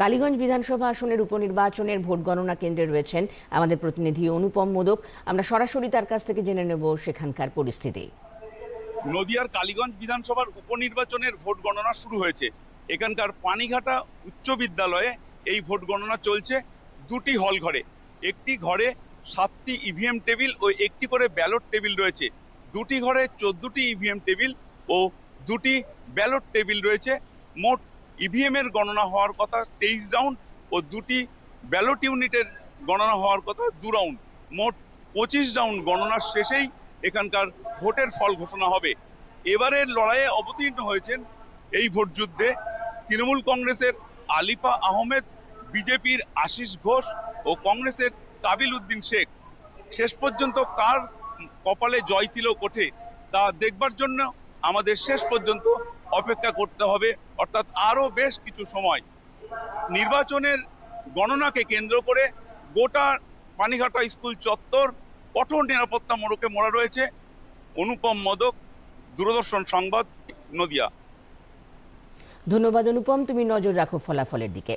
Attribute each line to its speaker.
Speaker 1: কালীগঞ্জ বিধানসভা আসনের উপনির্বাচনের ভোট গণনা কেন্দ্রে রয়েছেন আমাদের প্রতিনিধি অনুপম মোদক। আমরা সরাসরি তার কাছ থেকে জেনে নেব সেখানকার পরিস্থিতি।
Speaker 2: নদিয়ার কালীগঞ্জ বিধানসভার উপনির্বাচনের ভোট গণনা শুরু হয়েছে। এখানকার পানিঘাটা উচ্চ বিদ্যালয়ে এই ভোট গণনা চলছে দুটি হল ঘরে। একটি ঘরে সাতটি ইভিএম টেবিল ও একটি করে ব্যালট টেবিল রয়েছে। দুটি ঘরে চোদ্দটি ইভিএম টেবিল ও দুটি ব্যালট টেবিল রয়েছে। মোট ইভিএম এর গণনা হওয়ার কথা, তেইশ রাউন্ড ও দুটি ব্যালট ইউনিটের গণনা হওয়ার কথা, দু রাউন্ড মোট পঁচিশ রাউন্ড গণনার শেষেই এখানকার ভোটের ফল ঘোষণা হবে। এবারের লড়াইয়ে অবতীর্ণ হয়েছেন এই ভোট যুদ্ধে তৃণমূল কংগ্রেসের আলিফা আহমেদ, বিজেপির আশিস ঘোষ ও কংগ্রেসের কাবিল উদ্দিন শেখ। শেষ পর্যন্ত কার কপালে জয় তিলক ওঠে তা দেখবার জন্য আমাদের শেষ পর্যন্ত অপেক্ষা করতে হবে। অর্থাৎ আরও বেশ কিছু সময় নির্বাচনের গণনাকে কেন্দ্র করে গোটা পানিঘাটা স্কুল চত্বর কঠোর নিরাপত্তা মোড়কে মোড়া রয়েছে। অনুপম মদক, দূরদর্শন সংবাদ, নদিয়া।
Speaker 1: ধন্যবাদ অনুপম, তুমি নজর রাখো ফলাফলের দিকে।